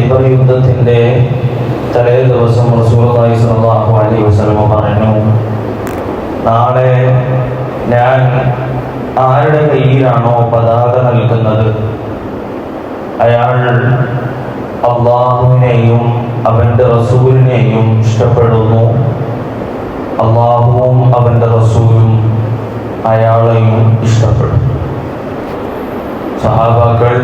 ഖൈബർ യുദ്ധത്തിന്റെ തലേ ദിവസം സ്വല്ലല്ലാഹു അലൈഹി വസല്ലം പറഞ്ഞു നാളെ ഞാൻ ആരുടെ കയ്യിലാണോ പതാക നൽകുന്നത്? അയാൾ അള്ളാഹുവിനെയും അവന്റെ റസൂലിനെയും ഇഷ്ടപ്പെടുന്നു. അള്ളാഹുവും അവന്റെ റസൂലും അയാളെയും ഇഷ്ടപ്പെടുന്നു സഹാബാക്കൾ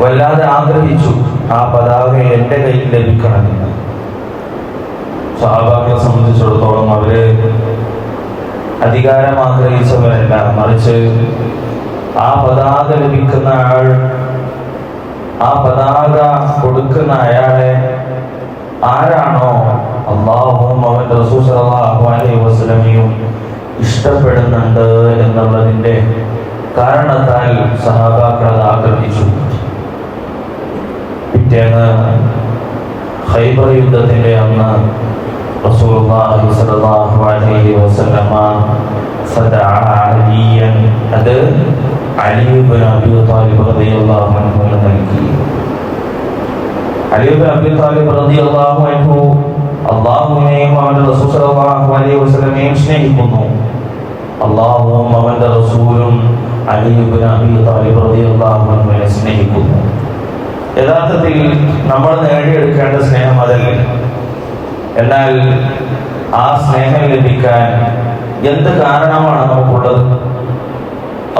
വല്ലാതെ ആഗ്രഹിച്ചു ആ പതാക എന്റെ കയ്യിൽ ലഭിക്കണമെന്ന്. സഹാബാക്കളെ സംബന്ധിച്ചിടത്തോളം അവർ അധികാരം ആഗ്രഹിച്ചവരല്ല. മറിച്ച് ആ പതാക ലഭിക്കുന്ന ആൾ ആ പതാക കൊടുക്കുന്ന അയാളെ ആരാണോ? അള്ളാഹുവും അവന്റെ റസൂൽ സല്ലല്ലാഹു അലൈഹി വസല്ലമയും ഇഷ്ടപ്പെടുന്നുണ്ട് എന്നുള്ളതിന്റെ കാരണത്താൽ സഹാബാക്കൾ അത് ആഗ്രഹിച്ചു. പിറ്റേന്ന് ഖൈബർ യുദ്ധത്തിന്റെ അന്ന് അലൈഹി സ്നേഹിക്കുന്നു. യഥാർത്ഥത്തിൽ നമ്മൾ നേടിയെടുക്കേണ്ട സ്നേഹം അതല്ലേ എന്നാൽ ആ സ്നേഹം ലഭിക്കാൻ എന്ത് കാരണമാണ് നമുക്കുള്ളത്?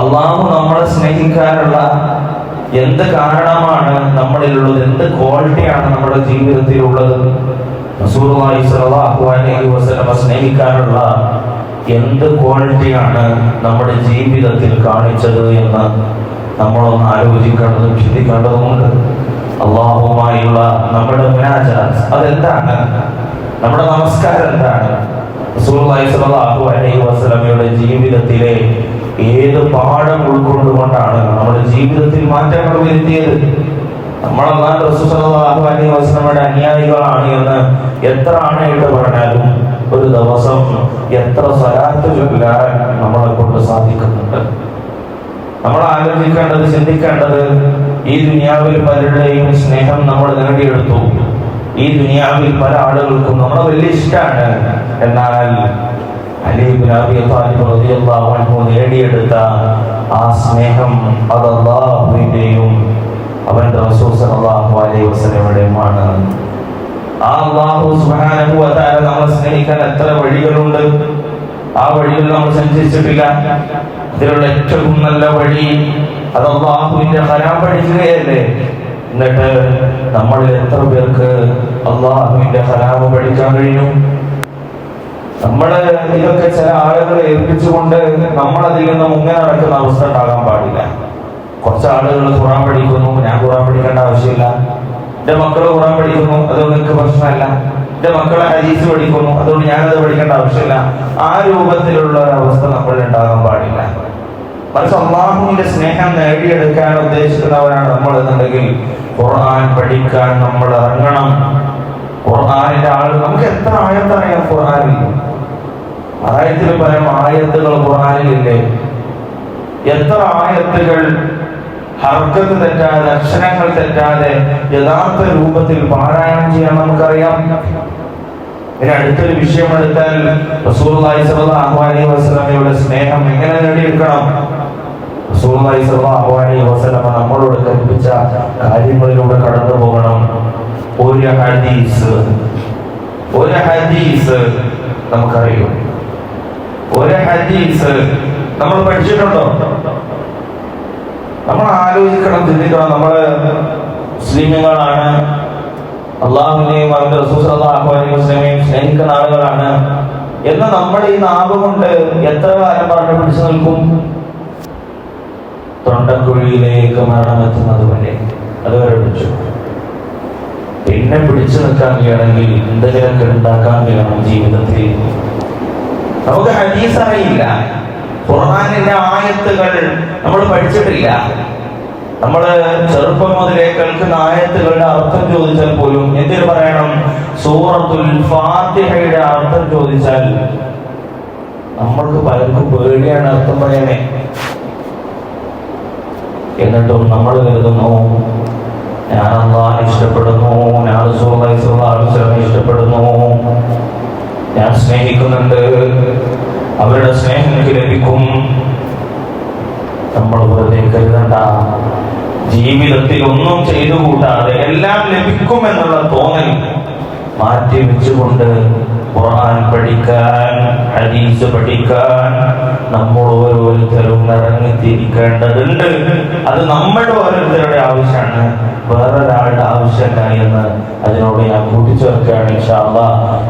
അള്ളാഹു നമ്മളെ സ്നേഹിക്കാനുള്ള എന്ത് കാരണമാണ് നമ്മളിലുള്ളത്? എന്ത് ക്വാളിറ്റിയാണ് നമ്മുടെ ജീവിതത്തിലുള്ളത്? റസൂലുള്ളാഹി സ്വല്ലല്ലാഹു അലൈഹി സ്നേഹിക്കാനുള്ള എന്ത് ക്വാളിറ്റിയാണ് നമ്മുടെ ജീവിതത്തിൽ കാണിച്ചത് എന്ന് നമ്മളൊന്ന് ആലോചിക്കേണ്ടതും ചിന്തിക്കേണ്ടതുമുണ്ട്. അള്ളാഹുമായുള്ള നമ്മുടെ മുനാജാത്ത് അതെന്താണ്? നമ്മുടെ നമസ്കാരം എന്താണ്? വസല്ലമയുടെ ജീവിതത്തിലെ ഏത് പാഠം ഉൾക്കൊണ്ടുകൊണ്ടാണ് നമ്മുടെ ജീവിതത്തിൽ മാറ്റങ്ങൾ വരുത്തിയത്? നമ്മളെന്നാൽ റസൂസലാഹു അലൈഹി വസ്ലമയുടെ അനുയായികളാണ് എന്ന് എത്ര ആണയിട്ട് പറഞ്ഞാലും ഒരു ദിവസം എത്ര സ്വലാത്ത് ചൊല്ലാൻ നമ്മളെ കൊണ്ട് സാധിക്കുന്നുണ്ട്? നമ്മൾ ആലോചിക്കേണ്ടത് ചിന്തിക്കേണ്ടത് ഈ ദുനിയാവിൽ പലരുടെയും സ്നേഹം നമ്മൾ നേടിയെടുത്തു. ഈ ദുനിയാവിൽ പല ആളുകൾക്കും നമ്മളെ വലിയ ഇഷ്ടമാണ് എന്നാൽ നേടിയെടുത്ത ആ സ്നേഹം അത് സല്ലല്ലാഹു അലൈഹി വസല്ലമയുടെയുമാണ്. ആ സുബ്ഹാനഹു വ നമ്മളെ സ്നേഹിക്കാൻ എത്ര വഴികളുണ്ട്? ആ വഴികൾ നമ്മൾ സഞ്ചരിച്ചിട്ടില്ല. ഇതിലുള്ള ഏറ്റവും നല്ല വഴി അത് അള്ളാഹുവിന്റെ ഹരാം പഠിക്കുകയല്ലേ? എന്നിട്ട് നമ്മൾ എത്ര പേർക്ക് അള്ളാഹുവിന്റെ ഹരാമ് പഠിക്കാൻ കഴിഞ്ഞു? നമ്മൾ ഇതൊക്കെ ചില ആളുകളെ ഏൽപ്പിച്ചുകൊണ്ട് നമ്മൾ അതിൽ നിന്ന് മുങ്ങി നടക്കുന്ന അവസ്ഥ ഉണ്ടാകാൻ പാടില്ല. കുറച്ച് ആളുകൾ ഖുറാൻ പഠിക്കുന്നു ഞാൻ ഖുറാൻ പഠിക്കേണ്ട ആവശ്യമില്ല. എന്റെ മക്കൾ ഖുറാൻ പഠിക്കുന്നു അതുകൊണ്ട് എനിക്ക് പ്രശ്നമല്ല. എന്റെ മക്കളെ ഹരീസ് പഠിക്കുന്നു അതുകൊണ്ട് ഞാനത് പഠിക്കേണ്ട ആവശ്യമില്ല. ആ രൂപത്തിലുള്ള അവസ്ഥ പാടില്ല മറിച്ച് അള്ളാഹുവിന്റെ സ്നേഹം നേടിയെടുക്കാൻ ഉദ്ദേശിക്കുന്നവരാണ് നമ്മൾ എന്നുണ്ടെങ്കിൽ ഖുർആൻ പഠിക്കാൻ നമ്മൾ ഇറങ്ങണം. ഖുർആാനിന്റെ ആൾ നമുക്ക് എത്ര ആയത്തറിയാം ഖുർആാനിൽ? ആയത്തിൽ പരം ആയത്തുകൾ ഖുർആാനിലില്ലേ? എത്ര ആയത്തുകൾ ഹർക്കത്ത് തെറ്റാതെ അക്ഷരങ്ങൾ തെറ്റാതെ യഥാർത്ഥ രൂപത്തിൽ പാരായണം ചെയ്യാൻ നമുക്കറിയാം? ഇനി അടുത്തൊരു വിഷയം എടുത്താൽ സ്വല്ലല്ലാഹു അലൈഹി വസല്ലമയുടെ സ്നേഹം എങ്ങനെ നേടിയെടുക്കണം? സ്വല്ലല്ലാഹു അലൈഹി വസല്ലമ നമ്മളോട് കൽപ്പിച്ച കാര്യങ്ങളിലൂടെ കടന്നു പോകണം. ഒരു ഹദീസ് ഒരു ഹദീസ് നമുക്കറിയും? ഒരു ഹദീസ് നമ്മൾ പഠിച്ചിട്ടുണ്ടോ? നമ്മൾ ആലോചിക്കണം ചിന്തിക്കണം. നമ്മൾ മുസ്ലിമുകളാണ് അള്ളാഹുവിനെയും അവന്റെ വസല്ലമയും സ്നേഹിക്കുന്ന ആളുകളാണ്. എന്ന് നമ്മൾ ഈ നാവ് കൊണ്ട് എത്ര കാലം പറഞ്ഞു പിടിച്ചു നിൽക്കും? തൊണ്ടക്കുഴിയിലേക്ക് മരണമെത്തുന്നത് വരെ അതുവരെ പിടിച്ചു. പിന്നെ പിടിച്ചു നിൽക്കാൻ കഴിയണമെങ്കിൽ എന്തെങ്കിലുമൊക്കെ ഉണ്ടാക്കാൻ കഴിയണം ജീവിതത്തിൽ. നമുക്ക് ഹദീസ് അറിയില്ല ഖുർആാനിന്റെ ആയത്തുകൾ നമ്മൾ പഠിച്ചിട്ടില്ല. നമ്മൾ ചെറുപ്പം മുതലേ കേൾക്കുന്ന ആയത്തുകളുടെ അർത്ഥം ചോദിച്ചാൽ പോലും എന്തിനു പറയണം? സൂറത്തുൽ ഫാത്തിഹയുടെ അർത്ഥം ചോദിച്ചാൽ നമ്മൾക്ക് പലർക്കും പേടിയാണ് അർത്ഥം പറയണേ എന്നിട്ടും നമ്മൾ കരുതുന്നു ഞാൻ അള്ളാഹിനെ ഇഷ്ടപ്പെടുന്നു ഞാൻ വസല്ലമയെ ഇഷ്ടപ്പെടുന്നു ഞാൻ സ്നേഹിക്കുന്നുണ്ട് അവരുടെ സ്നേഹം എനിക്ക് ലഭിക്കും നമ്മൾ വെറുതെ കരുതണ്ട. ജീവിതത്തിൽ ഒന്നും ചെയ്തു കൂട്ടാതെ എല്ലാം ലഭിക്കും എന്നുള്ള തോന്നൽ മാറ്റി വെച്ചുകൊണ്ട് ഖുർആൻ പഠിക്കാൻ ഹദീസ് പഠിക്കാൻ നമ്മൾ ഓരോരുത്തരും ഇറങ്ങിത്തിരിക്കേണ്ടതുണ്ട് അത് നമ്മുടെ ഓരോരുത്തരുടെ ആവശ്യമാണ്. വേറൊരാളുടെ ആവശ്യമല്ല എന്ന് അതിനോട് ഞാൻ കൂട്ടിച്ചേർക്കുകയാണ് ഇൻഷാല്ല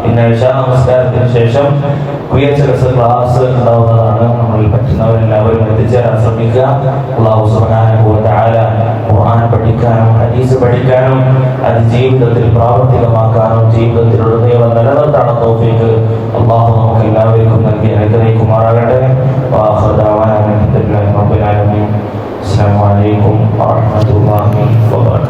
ഇന്ന് ഇഷാ നമസ്കാരത്തിന് ശേഷം ക്ലാസ് ഉണ്ടാവുന്നതാണ് നമ്മളിൽ പറ്റുന്നവരെല്ലാവരും എത്തിച്ചേരാൻ ശ്രമിക്കുക. അള്ളാഹു സുബ്ഹാനഹു ഖുർആൻ പഠിക്കാനും ഹദീസ് പഠിക്കാനും അത് ജീവിതത്തിൽ പ്രാവർത്തികമാക്കാനും ജീവിതത്തിൽ ഉടനീളം നിലനിർത്താനും തോഫിക്ക് അള്ളാഹു നമുക്ക് എല്ലാവർക്കും നൽകി അനുഗ്രഹിക്കുമാറാകട്ടെ. അസ്സാം വലൈക്കും വാഹമത്തുല്ലാഹി റബ്ബിൽ